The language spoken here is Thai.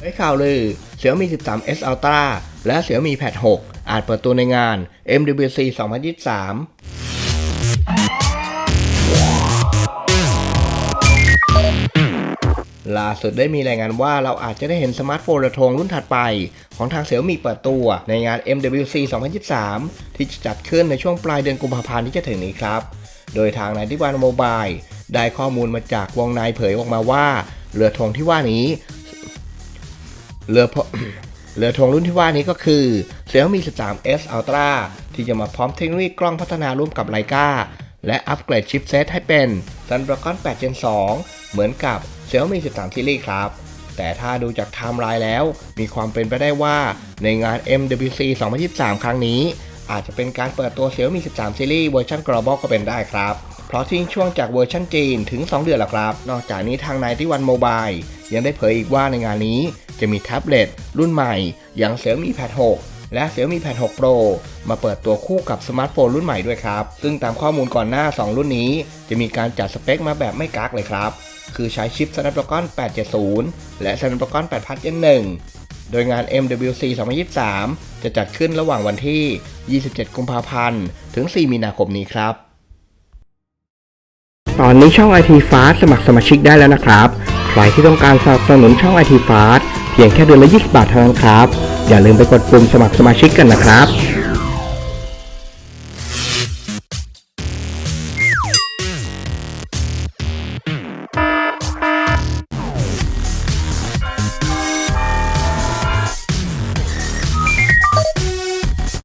เฮ้ยข่าวลือ Xiaomi 13s Ultra และ Xiaomi Pad 6 อาจเปิดตัวในงาน MWC 2023 ล่าสุดได้มีรายงานว่าเราอาจจะได้เห็นสมาร์ทโฟนระทงรุ่นถัดไป ของทาง Xiaomi เปิดตัวในงาน MWC 2023 ที่จะจัดขึ้นในช่วงปลายเดือนกุมภาพันธ์ที่จะถึงนี้ครับ โดยทางนายทิวันโมบายได้ข้อมูลมาจากวงในเผยออกมาว่าเรือธงที่ว่านี้ เรือพเรือธงรุ่นที่ว่านี้ก็คือ Xiaomi 13s Ultra ที่จะมาพร้อมเทคโนโลยีกล้องพัฒนาร่วมกับไลกาและอัปเกรดชิปเซตให้เป็น Snapdragon 8 Gen 2 เหมือนกับ Xiaomi 13 Series ครับ แต่ถ้าดูจากไทม์ไลน์แล้ว มีความเป็นไปได้ว่าในงาน MWC 2023 ครั้งนี้ อาจจะเป็นการเปิดตัว Xiaomi 13 Series เวอร์ชัน global ก็เป็นได้ครับเพราะทิ้งช่วงจากเวอร์ชันจีนถึง 2 เดือนแล้วครับ นอกจากนี้ทางไนที่วันโมบายยังได้เผยอีกว่าในงานนี้ จะมีแท็บเล็ตรุ่นใหม่อย่าง Xiaomi Pad 6 และ Xiaomi Pad 6 Pro มาเปิดตัวคู่กับสมาร์ทโฟนรุ่นใหม่ด้วยครับ ซึ่งตามข้อมูลก่อนหน้า 2 รุ่นนี้ จะมีการจัดสเปคมาแบบไม่กักเลยครับ คือใช้ชิป Snapdragon 870 และ Snapdragon 8 Gen 1 โดยงาน MWC 2023 จะจัดขึ้นระหว่างวันที่ 27 กุมภาพันธ์ ถึง 4 มีนาคมนี้ครับตอนนี้ช่อง IT Fast สมัครสมาชิกได้แล้วนะครับ ใครที่ต้องการสนับสนุนช่อง IT Fast พียงแค่เดือนละ 20 บาทเท่านั้นครับ อย่าลืมไปกดปุ่มสมัครสมาชิกกันนะครับ